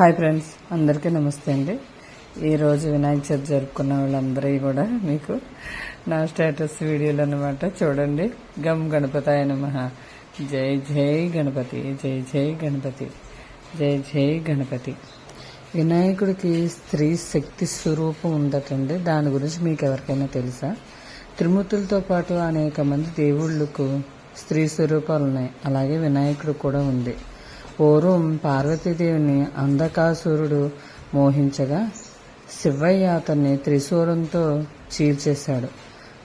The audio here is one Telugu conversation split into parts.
హాయ్ ఫ్రెండ్స్ అందరికీ నమస్తే అండి. ఈరోజు వినాయక చవితి జరుపుకున్న వాళ్ళందరూ కూడా మీకు నా స్టేటస్ వీడియోలు అనమాట చూడండి. గమ్ గణపతాయ నమ. జై జై గణపతి జై జై గణపతి జై జై గణపతి. వినాయకుడికి స్త్రీ శక్తి స్వరూపం ఉందటండి. దాని గురించి మీకు ఎవరికైనా తెలుసా? త్రిమూర్తులతో పాటు అనేక మంది దేవుళ్ళకు స్త్రీ స్వరూపాలు ఉన్నాయి. అలాగే వినాయకుడు కూడా ఉంది. పూర్వం పార్వతీదేవిని అంధకాసురుడు మోహించగా శివయ్య అతన్ని త్రిశూలంతో చీల్చేశాడు.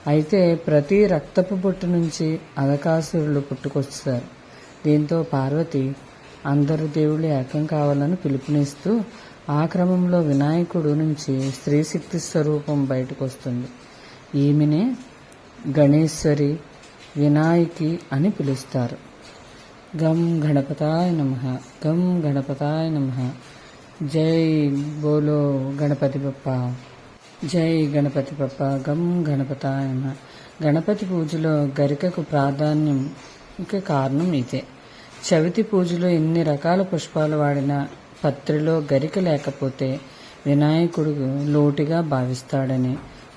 అయితే ప్రతి రక్తపు బొట్టు నుంచి అధకాసురులు పుట్టుకొస్తారు. దీంతో పార్వతి అందరు దేవుళ్ళు ఏకం కావాలని పిలుపునిస్తూ ఆ క్రమంలో వినాయకుడు నుంచి స్త్రీ శక్తి స్వరూపం బయటకు వస్తుంది ఈమెనే గణేశ్వరి వినాయకి అని పిలుస్తారు. గం గణపతాయ నమ గం గణపతాయ నమ. జై బోలో గణపతి బప్ప జై గణపతి బప్ప గం గణపతాయ నమ. గణపతి పూజలో గరికకు ప్రాధాన్యం ఇక కారణం ఇదే. చవితి పూజలో ఎన్ని రకాల పుష్పాలు వాడినా పత్రిలో గరిక లేకపోతే వినాయకుడు లోటుగా భావిస్తాడని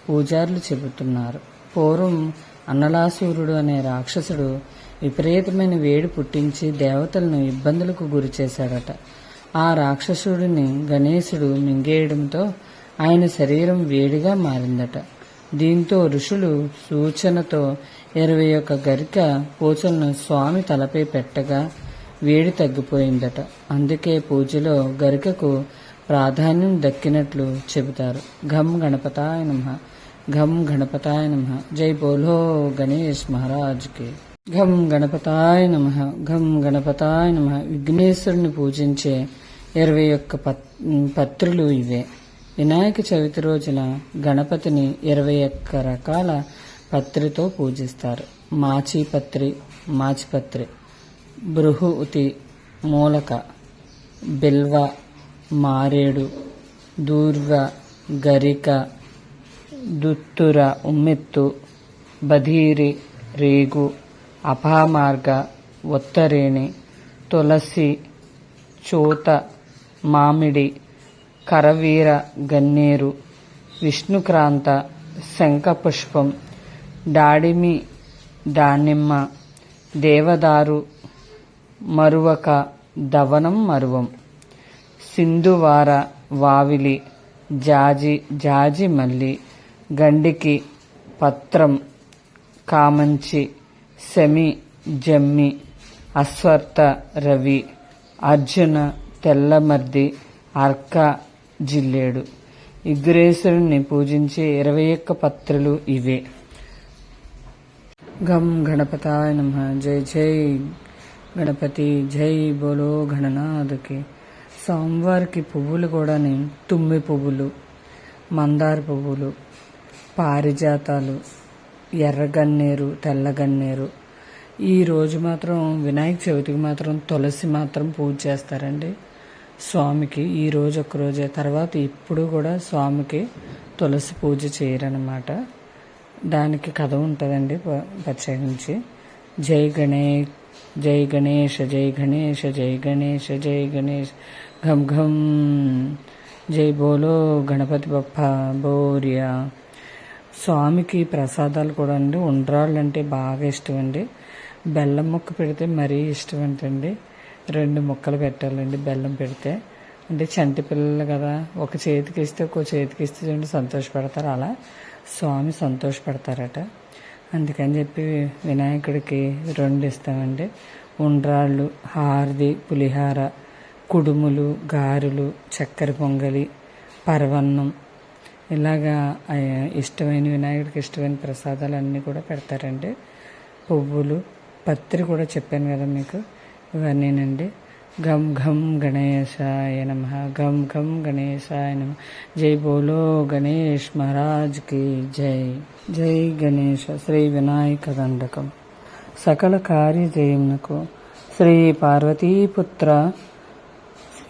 పూజారులు చెబుతున్నారు. పూర్వం అన్నలాసూరుడు అనే రాక్షసుడు విపరీతమైన వేడి పుట్టించి దేవతలను ఇబ్బందులకు గురి చేశాడట. ఆ రాక్షసుడిని గణేశుడు మింగేయడంతో ఆయన శరీరం వేడిగా మారిందట. దీంతో ఋషులు సూచనతో ఇరవై ఒక్క గరిక పూజలను స్వామి తలపై పెట్టగా వేడి తగ్గిపోయిందట. అందుకే పూజలో గరికకు ప్రాధాన్యం దక్కినట్లు చెబుతారు. ఘం గణపతాయ నమ. ఘం గణపతాయ నమ. జై బోలో గణేష్ మహారాజ్కి ఘం గణపతాయ నమ ఘం గణపతాయ నమ. విఘ్నేశ్వరుని పూజించే ఇరవై ఒక్క పత్ పత్రులు ఇవే. వినాయక చవితి రోజున గణపతిని ఇరవై ఒక్క రకాల పత్రితో పూజిస్తారు. మాచిపత్రి మాచిపత్రి బృహుతి మూలక బిల్వ మారేడు దూర్వ గరిక దుత్తుర ఉమ్మెత్తు బధీరి రేగు అపామార్గ ఉత్తరేణి తులసి చోత మామిడి కరవీర గన్నేరు విష్ణుక్రాంత శంఖపుష్పం దాడిమి దానిమ్మ దేవదారు మరువక దవనం మరువం. సింధువార వావిలి జాజి జాజి మల్లి గండికి పత్రం కామంచి శమి జమ్మి అశ్వర్థ రవి అర్జున తెల్లమర్ది అర్క జిల్లేడు. ఇగ్రేశ్వరుణ్ణి పూజించే ఇరవై ఒక్క పత్రులు ఇవే. గం గణపతాయ నమ. జై జై గణపతి. జై బోలో గణనాథకి. సోమవారికి పువ్వులు కూడా తుమ్మి పువ్వులు మందార పువ్వులు పారిజాతాలు ఎర్రగన్నేరు తెల్లగన్నేరు. ఈ రోజు మాత్రం వినాయక చవితికి మాత్రం తులసి మాత్రం పూజ చేస్తారండి. స్వామికి ఈ రోజు ఒక రోజే తర్వాత ఇప్పుడు కూడా స్వామికి తులసి పూజ చేయరనమాట దానికి కథ ఉంటుందండి ప- ప్రత్యేకించి. జై గణేష్ జై గణేష జై గణేష జై గణేష జై గణేష్ ఘం ఘం. జై బోలో గణపతి బప్ప బోరియా. స్వామికి ప్రసాదాలు కూడా అండి. ఉండ్రాళ్ళు అంటే బాగా ఇష్టం అండి బెల్లం ముక్క పెడితే మరీ ఇష్టం అంటండి రెండు ముక్కలు పెట్టాలండి బెల్లం పెడితే. అంటే చంటి పిల్లలు కదా ఒక చేతికి ఇస్తే ఒక చేతికి ఇస్తే చూడండి సంతోషపడతారు. అలా స్వామి సంతోషపడతారట. అందుకని చెప్పి వినాయకుడికి రెండు ఇస్తామండి. ఉండ్రాళ్ళు హారది పులిహార కుడుములు గారెలు చక్కెర పొంగలి పరవన్నం ఇలాగా ఇష్టమైన వినాయకుడికి ఇష్టమైన ప్రసాదాలు అన్నీ కూడా పెడతారండి. పువ్వులు పత్రి కూడా చెప్పాను కదా మీకు ఇవన్నీనండి. గమ్ ఘం గణేశాయ నమ గమ్ ఘం గణేశాయ నమ. జై బోలో గణేష్ మహారాజ్కి జై. జై గణేష శ్రీ వినాయక దండకం. సకల కార్యజయమునకు శ్రీ పార్వతీపుత్ర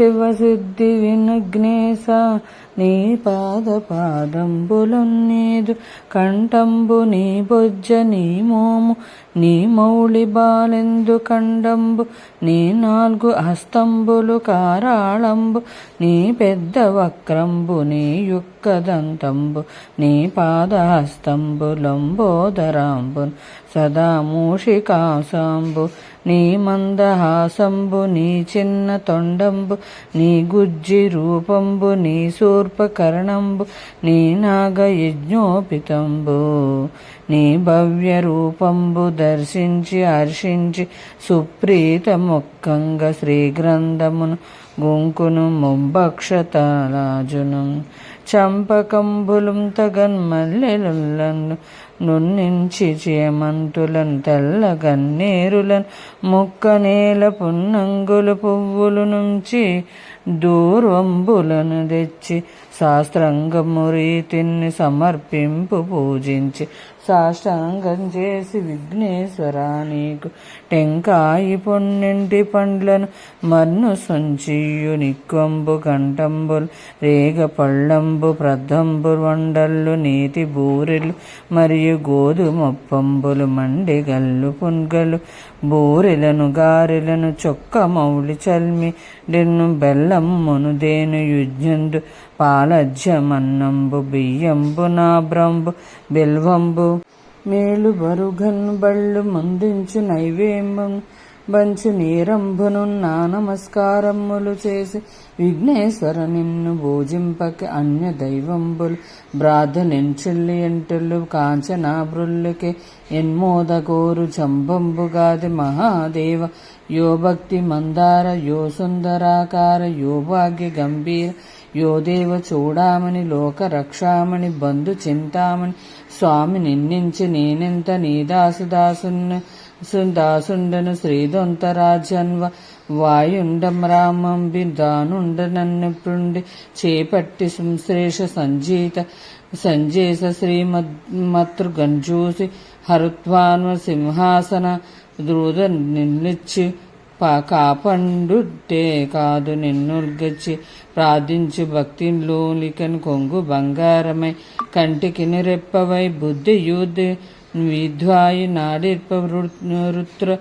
భద్రే భవక్ర శివసిద్ధి నీ పాద పాదంబులొన్నేదు కంఠంబు నీ బొజ్జ నీ మోము నీ మౌళి బాలెందు కండంబు నీ నాలుగు హస్తంబులు కారాళంబు నీ పెద్ద వక్రంబు నీ యుక్కదంతంబు నీ పాదహస్తంబు లంబోదరాంబు సదా మూషికాసాంబు నీ మందహాసంబు నీ చిన్న తొండంబు నీ గుజ్జి రూపంబు నీ సూర్పకరణంబు నీ నాగయజ్ఞోపితంబు నీ భవ్య రూపంబు దర్శించి హర్షించి సుప్రీత ముక్కంగా శ్రీగ్రంథమును గుంకును ముంభక్షతలాజును చంపకంబులం తగన్ మల్లెలుల్లను నున్నించి చేమంతులను తెల్ల గన్నేరులను ముక్క నేల పున్నంగులు పువ్వులు నుంచి దూర్వంబులను తెచ్చి శాస్త్రంగము రీతిని సమర్పింపు పూజించి సాష్టాంగం చేసి విఘ్నేశ్వర నీకు టెంకాయి పొన్నింటి పండ్లను మన్ను సొంచియు నిక్కంబు కంటంబులు రేగ పళ్ళంబు ప్రద్దంబు వండల్లు నీతి బూరెలు మరియు గోధుమ పంబులు మండిగల్లు పున్గలు బూరెలను గారెలను చొక్క మౌలి చల్మి డెన్ను బెల్లమ్మును దేను యుజ్ఞందు పాలజ్యమన్నంబు బియ్యంబు నాబ్రంబు బెల్వంబు. మేలు బరుగన్ బళ్ళు ముందించు నైవేద్యం బంచి నీరంభును నా నమస్కారములు చేసి విఘ్నేశ్వర నిన్ను భోజింపక అన్య దైవంబులు. బ్రాధలెంచెల్లి ఎంటులు కాంచనాభృల్లుకే ఎన్మోదగోరు చంబంబుగాది మహాదేవ. యో భక్తి మందార యో సుందరాకార యో భాగ్య గంభీర యో దేవ చూడామణి లోక రక్షామణి బంధు చింతామణి. స్వామి నిన్నించి నేనెంత నీ దాసుదాసున్న దాసుండను శ్రీదొంతరాజన్వ వాయుండం రామంబి దానుండ నన్నుండి చేపట్టి సంశ్లేష సంజీత. సంజేస శ్రీమతృగంజూసి హరుత్వాన్వ సింహాసన. ద్రుద నిలిచి పా కాపండుట్టే కాదు నిన్నుల్గచ్చి. ప్రార్థించు భక్తిలోలికన్ కొంగు బంగారమై. కంటికి రెప్పవై బుద్ధి యుద్ధి విధ్వాయి నాడిర్ప వృత్ర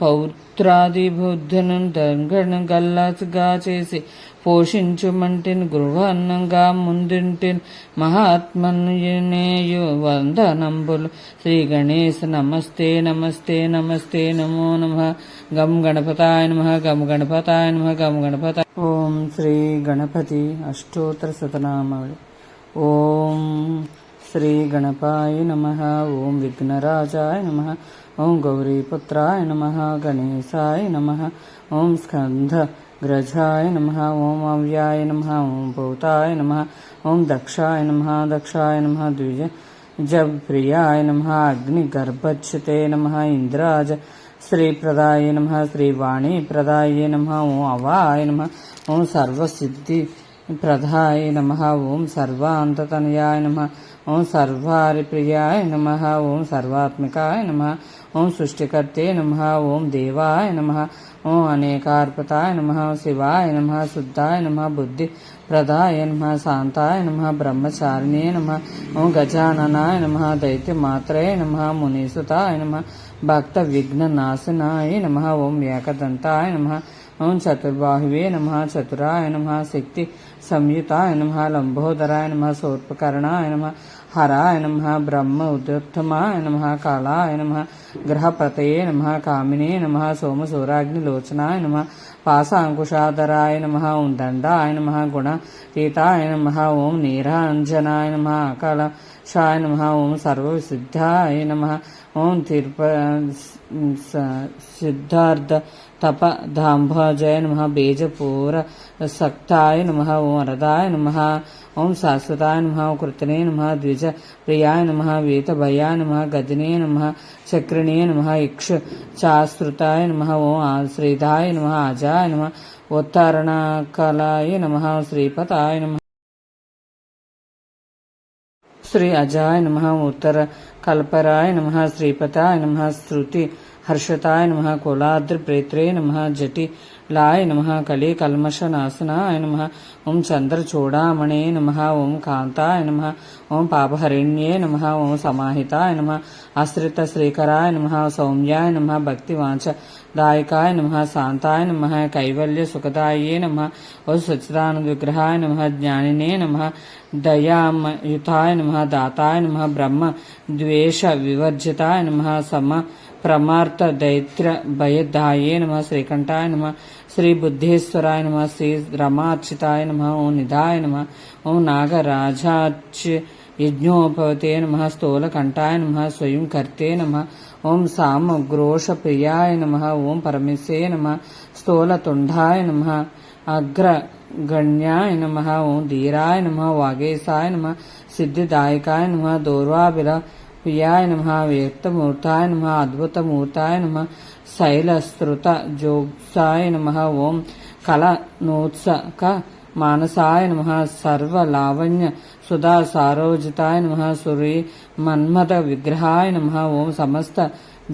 పౌత్రాది బుద్ధును దంగణ గల్లాగా చేసి పోషించుమంటిన్ గృహాన్నంగా ముందుంటిన్ మహాత్మనేయు వందనంబులు శ్రీ గణేశ నమస్తే నమస్తే నమస్తే నమో నమ గం గణపతాయ నమ గం గణపతాయ నమ గం గణపత ఓం శ్రీ గణపతి అష్టోత్తర శతనామావళి ఓం శ్రీ గణపాయ నమ ఓం విఘ్నరాజాయ నమ ఓం గౌరీపుత్రాయ నమ గణేశాయ నమ ఓం స్కంధ గ్రజాయ నమ ఓం అవ్యాయ నమ ఓం భూతాయ నమ ఓం దక్షాయ నమ దక్షాయ నమ ద్విజ జప్రియాయ నమ అగ్నిగర్భచ్యుతే నమ ఇంద్రాజ శ్రీప్రదాయ నమ శ్రీవాణీప్రదాయ నమ ఓం అవాయ నమ ఓం సర్వసిద్ధి ప్రధాయ నమ ఓం సర్వాంతతనయాయ నమ ఓం సర్వారిప్రియాయ నమ ఓం సర్వాత్మికాయ నమ ఓం సృష్టికర్తే నమ ఓం దేవాయ నమ ఓం అనేకార్పతాయ నమ శివాయ నమ శుద్ధాయ నమ బుద్ధి ప్రదాయ నమ శాంతాయ నమ బ్రహ్మచారిణే నమ ఓం గజాననాయ నమ దైత్యమాత్రయ నమ మునీసుతాయ నమ భక్త విఘ్ననాశనాయ నమ ఓం ఏకదంతాయ నమ ఓం చతుర్బాహువే నమ చతురాయ నమ శక్తి సంయుతాయ నమ లంబోదరాయ నమ సోర్పకరణాయ నమ హరాయ నమ బ్రహ్మ ఉద్యోత్తమాయ నమ కాళాయ నమ గ్రహపతయే నమ కామినే నమ సోమసూరాగ్నిలోచనాయ నమ పాశాంకుశాధరాయ నమ ఓం దండాయ నమ గుణతీతాయ నమ ఓం నీరాంజనాయ నమ అకాల షాయ నమ ఓం సర్వసిద్ధాయ నమ ఓం తిరుప సిద్ధార్థ తప ధాంభజయ నమ బీజపూర సక్తాయ నమ ఓం వరదాయ నమ ఓం శాశ్వతాయ నమ కృతనే నమ ద్విజ ప్రియాయ నమ వీతభయాయ నమ గదినే నమ చక్రిణే నమ ఇక్ష చాశ్రుతాయ నమ ఓం శ్రీధాయ నమ అజాయ నమ ఉత్తరణకలాయ నమ శ్రీపతాయ నమ. శ్రీ అజాయ నమ ఉత్తర కల్పరాయ నమ శ్రీపతాయ నమ శృతి హర్షతాయ నమ కులాద్రి ప్రేత్రే నమ జటి లాయ నమ కలి కల్మష నాశనాయ నమ. ఓం చంద్రచూడామణే నమ. ఓం కాంతాయ నమ. ఓం పాపహరిణ్యే నమ. ఓం సమాహితాయ నమ. ఆశ్రిత శ్రీకరాయ నమ. సౌమ్యాయ నమ. భక్తివాంచ దాయకాయ నమ. శాంతాయ నమ. కైవల్య సుఖదాయే నమ. ఓ సచ్చిదానంద విగ్రహాయ నమ. జ్ఞానినే నమ. దయామయుతాయ నమ. దాతాయ నమ. బ్రహ్మ ద్వేష వివర్జితాయ నమ. సమ ప్రమార్త దైత్ర భయదాయే నమ. శ్రీకంఠాయ నమ. శ్రీ బుద్ధేశ్వరాయ నమ శ్రీ రమార్చితాయ నమ ఓం నిధాయ నమ ఓం నాగరాజార్చ్య యజ్ఞోపవతే నమ స్థూలకంఠాయ నమ స్వయం కర్తే నమ ఓం సామ గ్రోష ప్రియాయ నమ ఓం పరమేశే నమ స్థూలతుండాయ నమ అగ్రగణ్యాయ నమ ఓం ధీరాయ నమ వాగేశాయ నమ సిద్ధిదాయకాయ నమ దూర్వాభిల ప్రియాయ నమ వ్యక్తమూర్తాయ నమ అద్భుతమూర్తాయ నమ శైలస్త్రుత జోగ్సాయ నమ ఓం కలనోత్సక మానసాయ నమ సర్వలావణ్య సుధా సారోజితాయ నమ సురీ మన్మథ విగ్రహాయ నమ ఓం సమస్త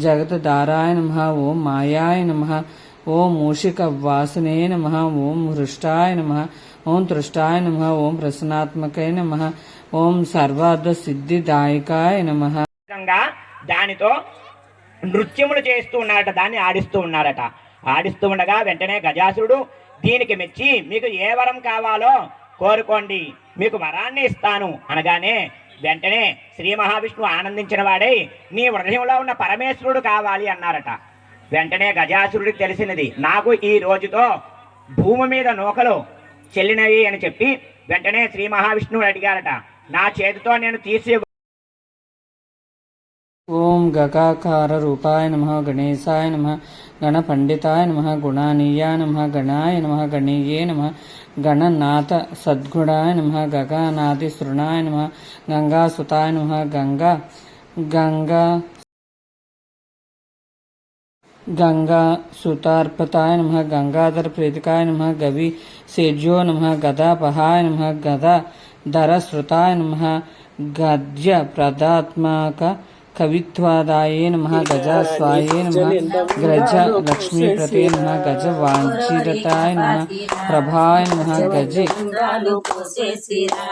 జగతదారాయ నమ ఓం మాయాయ నమ ఓం మూషిక వాసనే నమ ఓం హృష్టాయ నమ ఓం తృష్టాయ నమ ఓం ప్రసన్నాత్మకై నమ ఓం సర్వార్థ సిద్ధిదాయకాయ నమ. విధంగా దానితో నృత్యములు చేస్తూ ఉన్నారట దాన్ని ఆడిస్తూ ఉన్నారట. ఆడిస్తూ ఉండగా వెంటనే గజాసురుడు దీనికి మెచ్చి మీకు ఏ వరం కావాలో కోరుకోండి మీకు వరాన్ని ఇస్తాను అనగానే వెంటనే శ్రీ మహావిష్ణువు ఆనందించిన వాడై నీ హృదయంలో ఉన్న పరమేశ్వరుడు కావాలి అన్నారట. వెంటనే గజాసురుడికి తెలిసినది నాకు ఈ రోజుతో భూమి మీద నూకలు చెల్లినవి అని చెప్పి వెంటనే శ్రీ మహావిష్ణువు అడిగారట. నా చేతితో నేను తీసి ఓం గకాకార రూపాయ నమ గణేశాయ నమ గణపండితాయ నమ గుణానీయాయ నమ గణాయ నమ గణీయే నమ గణనాథ సద్గుణాయ నమ గగానాది సృణాయ నమ గంగాసుతాయ నమ గంగా గంగా గంగా సుతార్పతాయ నమ గంగాధర ప్రీతికాయ నమ గవి సేజ్యో నమ గదాపహాయ నమ గదా ధర శృతాయ నమ గద్య ప్రదాత్మక కవిత్వాదాయే నమ గజాస్వాయే నమ గ్రజ లక్ష్మీప్రతే నమ గజ వాంఛిరతాయ నమ ప్రభాయ నమ గజి లింగాలు పోసేసిరా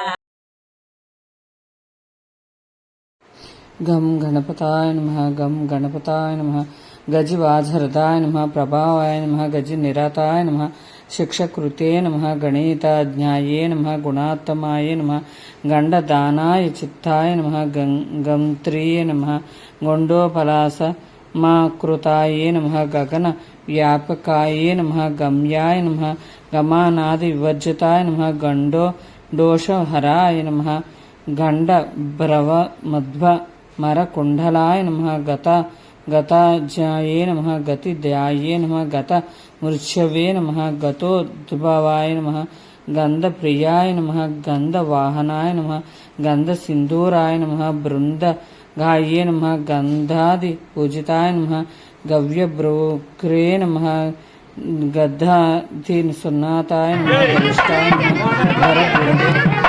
గం గణపతాయ నమ గం గణపతాయ నమ గజి వాజరదాయ నమ ప్రభావాయ నమ గజి నిరతాయ నమ శిక్షకృతే నమ గణితాజ్ఞాయే నమ గుణాత్తమాయ నమ గండదానాయ చిత్తాయ నమ గంత్రీయ నమ గొండోపలాస మా కృతాయే నమ గగన వ్యాపకాయే నమ గమ్యాయ గతాధ్యాయే నమ గండో దోషహరాయ నమ గత గతాజాయే నమ గతి దయాయే నమ గత మృత్యవే నమ గతోద్భవాయ నమ గంధప్రియాయ నమ గంధవాహనాయ నమ గంధసింధూరాయ నమ బృంద గాయే నమ గంధాది పూజితాయ నమ గవ్యబ్రోక్రే నమ గద్ధాది సున్నాతాయ నమ గరిష్టాయ నమ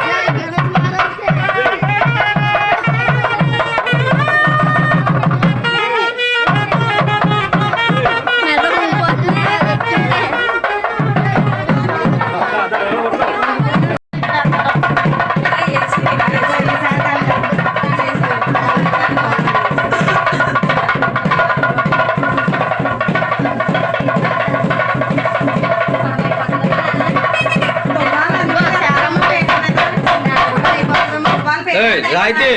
రాయితే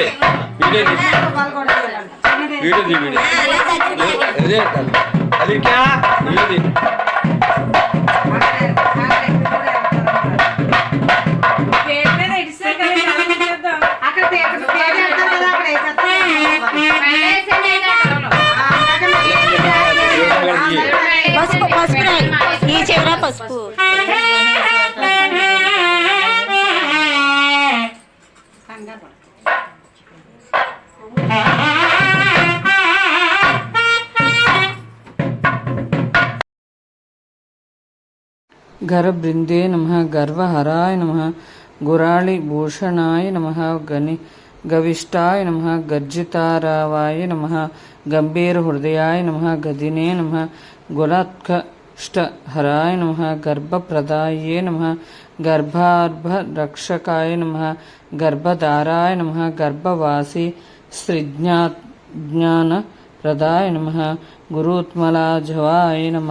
వీడియో. వీడియో తీ, వీడియో అదే అది. క్యా వీడియో గరబృందే నమ గర్వహరాయ నమ గురాళిభూషణాయ నమ గని గవిష్టాయ నమ గర్జితారావాయ నమ గంభీరహృదయాయ నమ గదినే నమ గులాత్క నమ గర్భప్రదాయే నమ గర్భార్భరక్షకాయ నమ గర్భధారాయ నమ గర్భవాసి సృజ్ఞా జ్ఞాన ప్రదాయ నమ గురుత్మలాజవాయ నమ.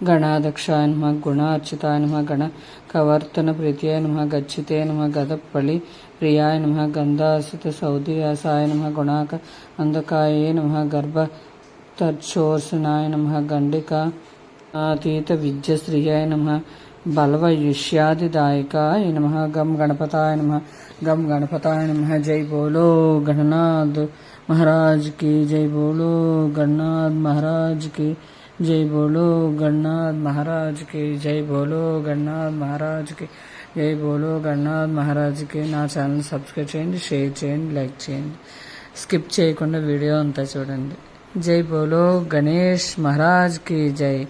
గణాధ్యక్షాయ నమ గుణార్చితాయ నమ గణ కవర్తన ప్రీత్యాయ నమ గచ్చితే నమ గదపళి ప్రియాయ నమ గంధాసిత సౌదియాసాయ నమ గుణాక అంధకాయ నమ గర్భ తర్చోర్సనాయ నమ గండిక అతీత విద్యశ్రియాయ నమ బలవయుష్యాదిదాయకాయ నమ గం గణపతాయ నమ గం గణపతాయ నమ జై బోలో గణనాథ్ మహారాజ్కి జై బోలో గణనాథ్ మహారాజ్కి జై బోలో గణనాథ్ మహారాజ్కి జై బోలో గణనాథ్ మహారాజ్కి జై బోలో గణనాథ్ మహారాజ్కి నా ఛానల్ సబ్స్క్రైబ్ చేయండి షేర్ చేయండి లైక్ చేయండి। స్కిప్ చేయకుండా వీడియో అంతా చూడండి। జై బోలో గణేష్ మహారాజ్కి జై।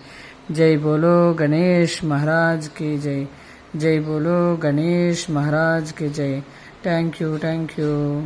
జై బోలో గణేష్ మహారాజ్కి జై। జై బోలో గణేష్ మహారాజ్కి జై। Thank you thank you